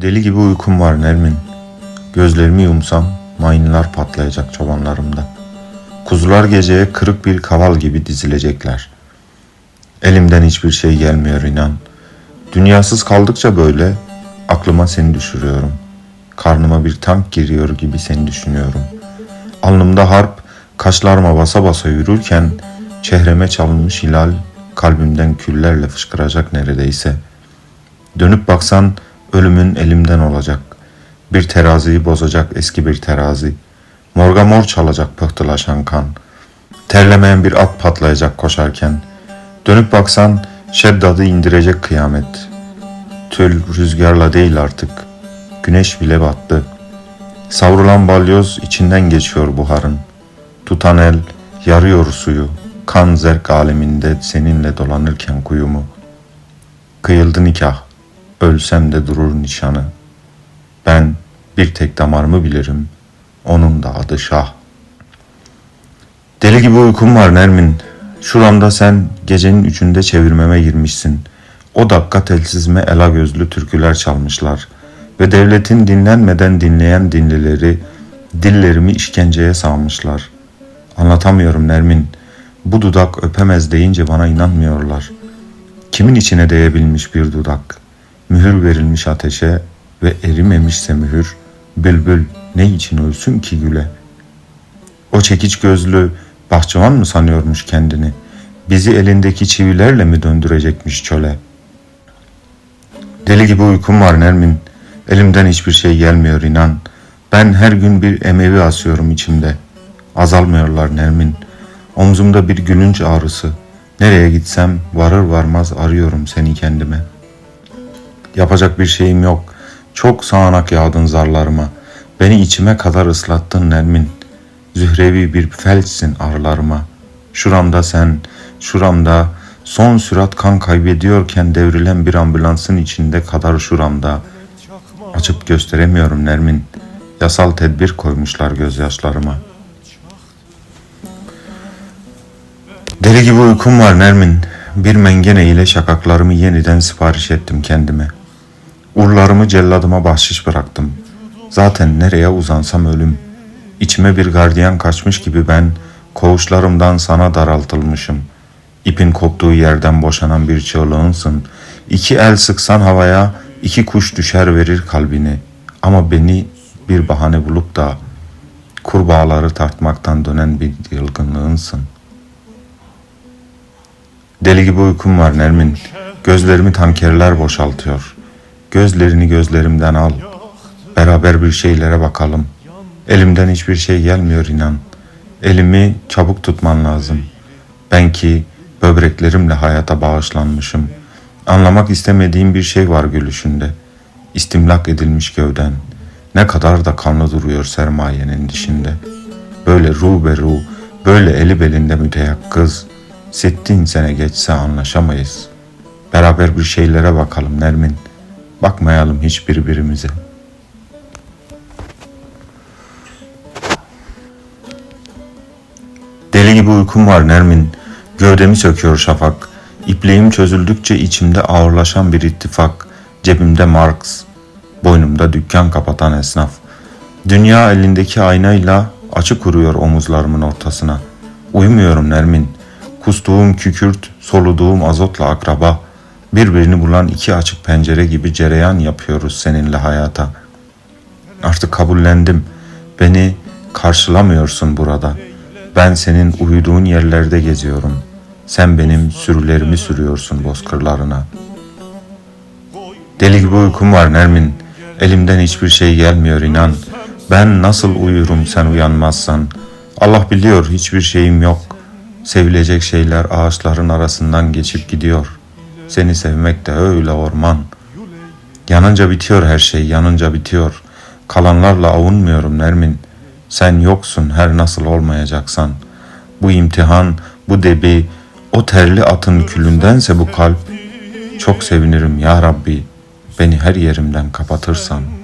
Deli gibi uykum var Nermin. Gözlerimi yumsam mayınlar patlayacak çobanlarımda. Kuzular geceye kırık bir kaval gibi dizilecekler. Elimden hiçbir şey gelmiyor inan. Dünyasız kaldıkça böyle aklıma seni düşürüyorum. Karnıma bir tank giriyor gibi seni düşünüyorum. Alnımda harp, kaşlarıma basa basa yürürken çehreme çalınmış hilal kalbimden küllerle fışkıracak neredeyse. Dönüp baksan ölümün elimden olacak. Bir teraziyi bozacak eski bir terazi. Morga mor çalacak pıhtılaşan kan. Terlemeyen bir at patlayacak koşarken. Dönüp baksan şeddadı indirecek kıyamet. Tül rüzgarla değil artık. Güneş bile battı. Savrulan balyoz içinden geçiyor buharın. Tutan el yarıyor suyu. Kan zerk aleminde seninle dolanırken kuyumu. Kıyıldı nikah. Ölsem de durur nişanı. Ben bir tek damarımı bilirim. Onun da adı Şah. Deli gibi uykum var Nermin. Şuramda sen gecenin üçünde çevirmeme girmişsin. O dakika telsizime ela gözlü türküler çalmışlar. Ve devletin dinlenmeden dinleyen dinlileri dillerimi işkenceye salmışlar. Anlatamıyorum Nermin. Bu dudak öpemez deyince bana inanmıyorlar. Kimin içine değebilmiş bir dudak? Mühür verilmiş ateşe ve erimemişse mühür, bülbül ne için ölsün ki güle? O çekiç gözlü bahçıvan mı sanıyormuş kendini? Bizi elindeki çivilerle mi döndürecekmiş çöle? Deli gibi uykum var Nermin. Elimden hiçbir şey gelmiyor inan. Ben her gün bir emevi asıyorum içimde. Azalmıyorlar Nermin. Omzumda bir gülünç ağrısı. Nereye gitsem varır varmaz arıyorum seni kendime. Yapacak bir şeyim yok. Çok sağanak yağdın zarlarıma. Beni içime kadar ıslattın Nermin. Zührevi bir felçsin arılarıma. Şuramda sen, şuramda son sürat kan kaybediyorken devrilen bir ambulansın içinde kadar şuramda. Açıp gösteremiyorum Nermin. Yasal tedbir koymuşlar gözyaşlarıma. Deli gibi uykum var Nermin. Bir mengene ile şakaklarımı yeniden sipariş ettim kendime. Urlarımı celladıma bahşiş bıraktım. Zaten nereye uzansam ölüm. İçime bir gardiyan kaçmış gibi ben koğuşlarımdan sana daraltılmışım. İpin koptuğu yerden boşanan bir çığlığınsın. İki el sıksan havaya iki kuş düşer verir kalbini. Ama beni bir bahane bulup da kurbağaları tartmaktan dönen bir yılgınlığınsın. Deli gibi uykum var Nermin. Gözlerimi tankerler boşaltıyor. Gözlerini gözlerimden al. Beraber bir şeylere bakalım. Elimden hiçbir şey gelmiyor inan. Elimi çabuk tutman lazım. Ben ki böbreklerimle hayata bağışlanmışım. Anlamak istemediğim bir şey var gülüşünde. İstimlak edilmiş gövden. Ne kadar da kanlı duruyor sermayenin dişinde. Böyle ruh be ruh, böyle eli belinde müteyakkız. Sittin sene geçse anlaşamayız. Beraber bir şeylere bakalım Nermin. Bakmayalım hiç birbirimize. Deli gibi uykum var Nermin. Gövdemi söküyor şafak. İpliğim çözüldükçe içimde ağırlaşan bir ittifak. Cebimde Marx. Boynumda dükkan kapatan esnaf. Dünya elindeki aynayla açık kuruyor omuzlarımın ortasına. Uyumuyorum Nermin. Kustuğum kükürt, soluduğum azotla akraba. Birbirini bulan iki açık pencere gibi cereyan yapıyoruz seninle hayata. Artık kabullendim. Beni karşılamıyorsun burada. Ben senin uyuduğun yerlerde geziyorum. Sen benim sürülerimi sürüyorsun bozkırlarına. Deli gibi uykum var Nermin. Elimden hiçbir şey gelmiyor inan. Ben nasıl uyurum sen uyanmazsan. Allah biliyor hiçbir şeyim yok. Sevilecek şeyler ağaçların arasından geçip gidiyor. Seni sevmek de öyle orman. Yanınca bitiyor her şey, yanınca bitiyor. Kalanlarla avunmuyorum Nermin. Sen yoksun her nasıl olmayacaksan. Bu imtihan, bu debi, o terli atın külündense bu kalp. Çok sevinirim ya Rabbi. Beni her yerimden kapatırsan.''